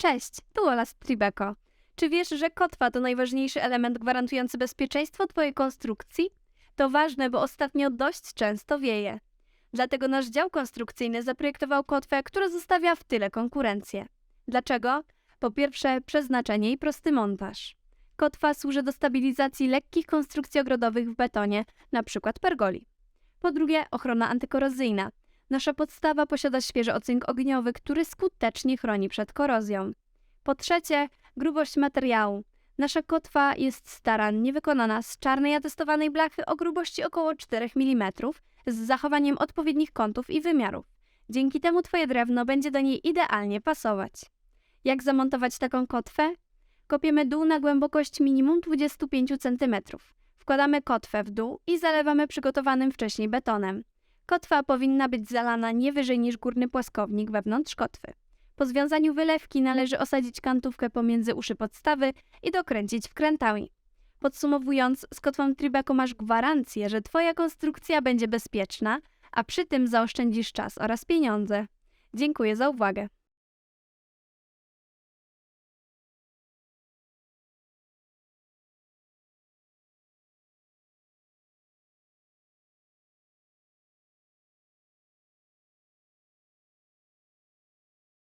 Cześć, tu Ola z Tribeco. Czy wiesz, że kotwa to najważniejszy element gwarantujący bezpieczeństwo Twojej konstrukcji? To ważne, bo ostatnio dość często wieje. Dlatego nasz dział konstrukcyjny zaprojektował kotwę, która zostawia w tyle konkurencję. Dlaczego? Po pierwsze, przeznaczenie i prosty montaż. Kotwa służy do stabilizacji lekkich konstrukcji ogrodowych w betonie, np. pergoli. Po drugie, ochrona antykorozyjna. Nasza podstawa posiada świeży ocynk ogniowy, który skutecznie chroni przed korozją. Po trzecie, grubość materiału. Nasza kotwa jest starannie wykonana z czarnej atestowanej blachy o grubości około 4 mm z zachowaniem odpowiednich kątów i wymiarów. Dzięki temu Twoje drewno będzie do niej idealnie pasować. Jak zamontować taką kotwę? Kopiemy dół na głębokość minimum 25 cm. Wkładamy kotwę w dół i zalewamy przygotowanym wcześniej betonem. Kotwa powinna być zalana nie wyżej niż górny płaskownik wewnątrz kotwy. Po związaniu wylewki należy osadzić kantówkę pomiędzy uszy podstawy i dokręcić wkrętami. Podsumowując, z kotwą Tribeco masz gwarancję, że Twoja konstrukcja będzie bezpieczna, a przy tym zaoszczędzisz czas oraz pieniądze. Dziękuję za uwagę.